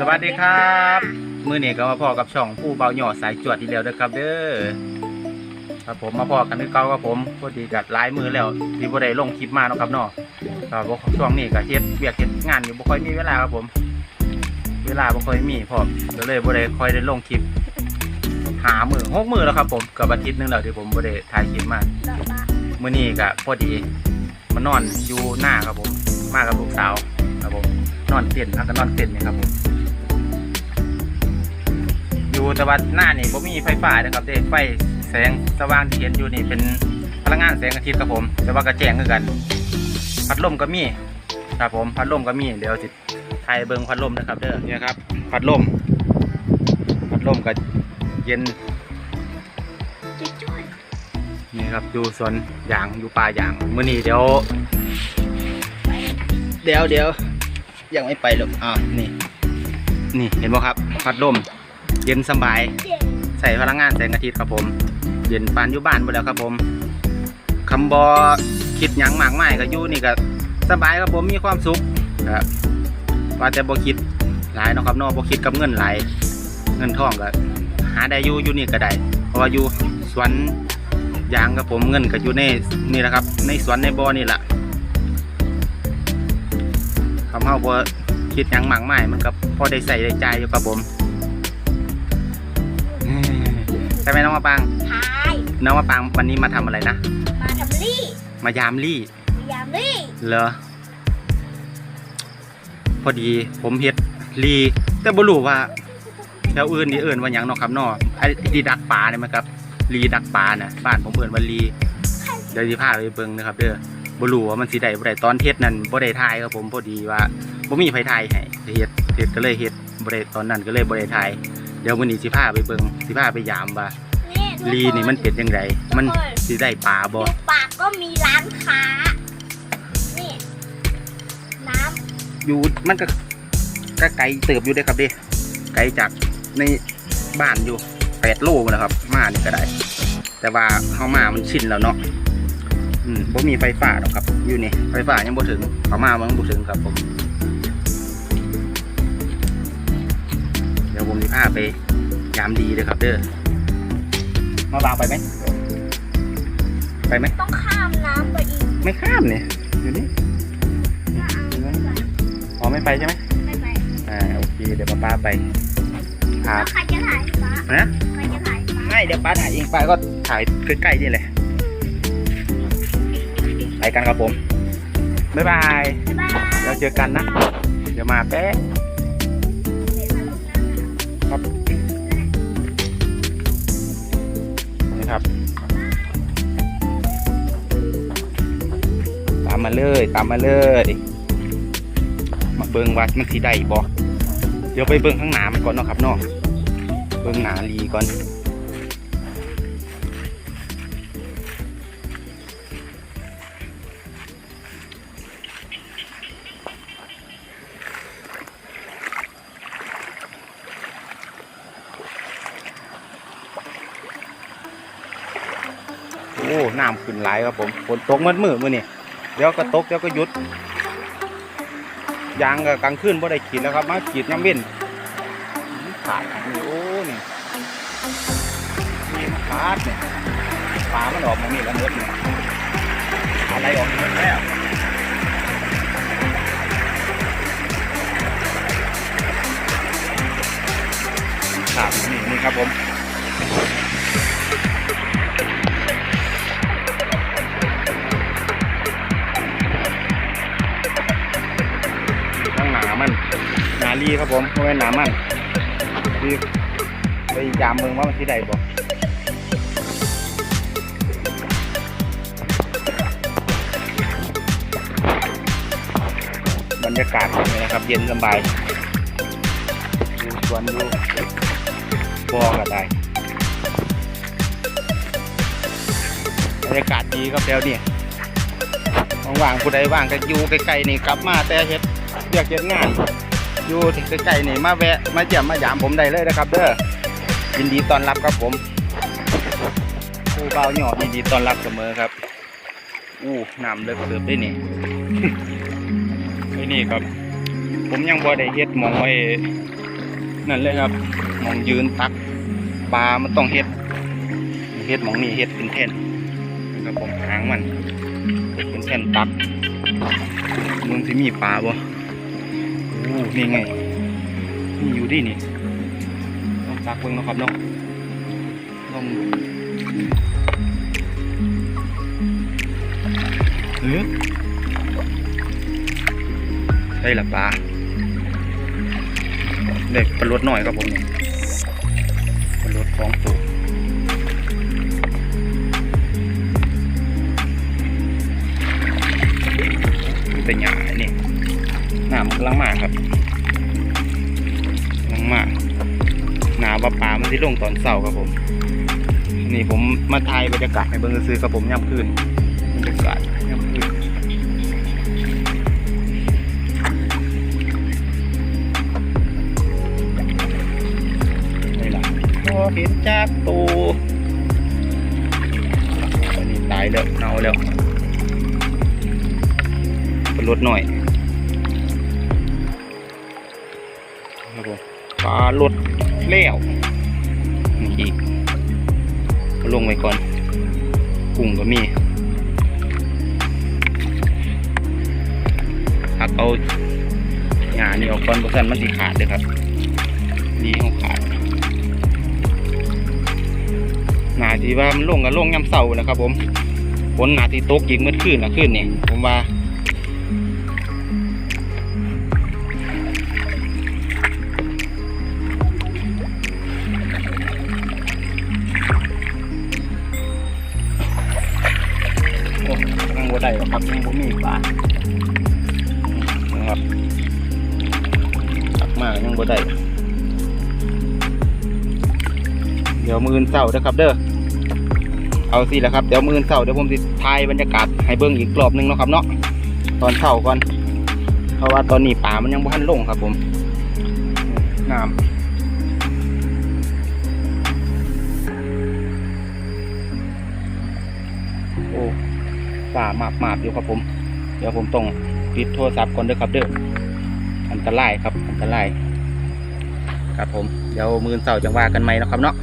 สวัสดีครับ มือนี้ก็มาพอกับช่องผู้เบาหยอดสายจวดที่แล้วเด้อครับเด้อครับผมมาพอกันนึกเก่ากับผมพอดีกับหลายมือแล้วที่บ่ได้ลงคลิปมาเนาะครับเนาะก็บ่ช่วงนี้ก็เฮ็ดเวียกเฮ็ดงานอยู่บ่ค่อยมีเวลาครับผม เวลาบ่ค่อยมีพร้อมก็เลยบ่ได้ค่อยได้ลงคลิปหามือหกมือแล้วครับผมเกับอาทิตย์หนึงแล้วที่ผมบ่ได้ถ่ายคลิปมามื่อนี้ก็พอดีมานอนอยู่หน้าครับผม มากับลูกสาวครับผมนอนเต็นท์พักก็นอนเต็นท์นี่ครับผม อยู่แต่ว่าหน้านี่ผมมีไฟฟ้านะครับเด้ไฟแสงสว่างที่เห็นอยู่นี่เป็นพลังงานแสงอาทิตย์ครับผม แต่ว่าก็แจงคือกัน พัดลมก็มีครับผมพัดลมก็มีเดี๋ยวจิไทยเบิงพัดลมนะครับ เด้อเนี่ยครับ พัดลม พัดลมก็เย็นนี่ครับอยู่สวนยางอยู่ป่ายางมื่อนี้เดี๋ยว เดี๋ยวเดี๋ยวยังไม่ไปหรอกอ่านี่ นี่เห็นไหมครับ พัดลม เย็นสบาย ใส่พลังงานแสงอาทิตย์ครับผม เย็นปานอยู่บ้านหมดแล้วครับผมคำบอคิดหยังมากไม่ก็อยู่นี่ก็สบายครับผมมีความสุขครับว่าแต่บ่คิดหลายเนาะครับเนอกบ่คิดกับเงินหลายเงินทองก็หาได้อยู่อยู่นี่ก็ได้เพราะว่าอยู่สวนยางกับผมเงินก็อยู่ในนี่แหละครับ ในสวนในบ่อนี่แหละคำเฮาบ่คิดหยังมากมายมันก็พอได้ใส่ได้จ่ายอยู่กับผม ใช่ไหมน้องมะปางท้ายน้องมะปางวันนี้มาทำอะไรนะ มาทำลี่มายามลี่ มายามลี่เหรอ พอดีผมเฮ็ดลีแต่บ่รู้ว่าแถวอื่นนี่เอื่นว่าหยังเนาะครับเนาะไอ้ที่ดักปลาเนี่ยมั้ยครับลีดักปลาน่ะบ้านผมเอื่นว่าลีเดี๋ยวสิพาไปเบิ่งนะครับเด้อบ่รู้ว่ามันสิได้บ่ได้ตอนเฮ็ดนั่นบ่ได้ถ่ายครับผมพอดีว่าบ่มีไผถ่ายให้เฮ็ดเฮ็ดก็เลยเฮ็ดบ่ได้ตอนนั้นก็เลยบ่ได้ถ่าย เดี๋ยวมื้อนี้สิพาไปเบิ่งสิพาไปยามว่านี่ทุกลีนี่มันเป็นจังไดมันสิได้ปลาบ่ในปากก็มีร้านค้า นี่ น้อยู่มันก็ก็ไกลเติบอยู่เด้อครับเด้ไกลจากในบ้านอยู่แปดโลพุ่นนะครับ มานี่ก็ได้ แต่ว่าเข้ามามันชินแล้วเนาะอืมบ่มีไฟฟ้าหรอกครับ อยู่นี่ไฟฟ้ายังบ่ถึงเข้ามามันบ่ถึงครับผม ยวผมจะพาไปยามดีเลยครับ เด้อมาบางไปไหม ไปไหมำต้องข้ามน้ำไปอีกไม่ข้ามเนี่ยอยู่นี่นะเอาไม่ไปอ๋อไม่ไปใช่ไหมไม่ไปอ่าโอเค เดี๋ยวป้าป้าไปพาแล้วใครจะถ่ายฟ้านะใครจะถ่ายฟ้าไม่เดี๋ยวป้าถ่ายเองป้าก็ถ่ายใกล้ๆนี่แหละไปกันครับผมบ๊ายบาย บ๊ายบาย เราเจอกันนะ เดี๋ยวมาแป๊บ ครับนี่ครับ ตามมาเลยตามมาเลย มาเบิงวัดมันสีได้บอเดี๋ยวไปเบิงข้างหนามันก่อนเนาะครับเนาะเบิงหนาลีก่อน โอ้น้ำขึ้นหลายครับผมฝนตกมืดมืดมือนี่เดี๋ยวก็ตกเดี๋ยวก็หยุดยางก็กลางคืนบ่ได้ขีดแล้วครับมาขีดน้ำเว้นขาดโอ้นี่นี่มันขาดเนี่ยปลามันออกมานี่แล้วหมดเนี่ยอะไรออกหมดแล้วขาดนี่นี่ครับผม ลีครับผมเพราะเป็นหนามันคือไปยามเมืองว่ามันที่ใดบ่บรรยากาศแบบนี้นะครับ เย็นสบายดูสวนดูบ่อก็ได้บรรยากาศดีครับเดี๋ยวนี้ว่างๆผู้ใดว่างก็อยู่ใกล้ๆนี่กลับมาแต่เฮ็ดเรียกเย็นงาน อยู่ที่ใกล้ๆนี่มาแวะมาเยี่ยมมาหยามผมได้เลยนะครับ เด้อยินดีต้อนรับครับผมผู้เบาหยอดยินดีต้อนรับเสมอครับ อู้น้ำเลิกเติบได้นี่ไอ้นี่ครับ ผมยังบ่ได้เฮ็ดมองไว้นั่นเลยครับมองยืนตักปลามันต้องเฮ็ดเฮ็ดมองนี่เฮ็ดเป็นแท่นนะครับผมหางมันเฮ็ดเป็นแท่นตักมึงสิมีปลาบ่โอ้ นี่ไงมีอยู่ดินี่ลองตักเบิ่งนะครับเนาะลองเออได้ละปลาเด็กปลดหน่อยครับผมปลดสองตัวแต่หยานี่น้ำกำลังมากครับ มากหนาว่าปลามันที่ลงตอนเสาร์ครับผม นี่ผมมาถ่ายบรรยากาศให้เบิ่งซื้อครับผมย่ำคืนบรรยากาศย่ำคืนนี่ล่ะพอเห็นจากตูอันนี้ตายแล้วเน่าแล้วเป็นรถหน่อย ปลารถแล้วนี่อีกลงไว้ก่อนกุ้งก็มีหักเอาหานี่ออกก่อนเพราะฉะนั้นมันสิขาดเลยครับ นี่เขาขาดหนาที่ว่ามันลงกับลงยำเสาร์นะครับผมฝนหนาที่ตกยิงเมื่อคืนนะคืนนี่ผมว่า ได้ครับยังบ่มีปลานะครับตักมากยังบ่ได้เดี๋ยวมืออนเสาร์นะครับเด้อเอาสิแหละครับเดี๋ยวมืออนเสาร์เดี๋ยวผมจะถ่ายบรรยากาศให้เบิ่งอีกรอบนึงเนาะครับเนาะตอนเช้าก่อน เพราะว่าตอนนี้ป่ามันยังบ่ทันลงครับผมน้ำ ป่ามาบมาบอยู่ครับผม เดี๋ยวผมต้องปิดโทรศัพท์ก่อนเด้อครับเด้ออันตรายครับอันตราย ครับผม เดี๋ยวมืออนเสาจังว่ากันไหมนะครับเนาะ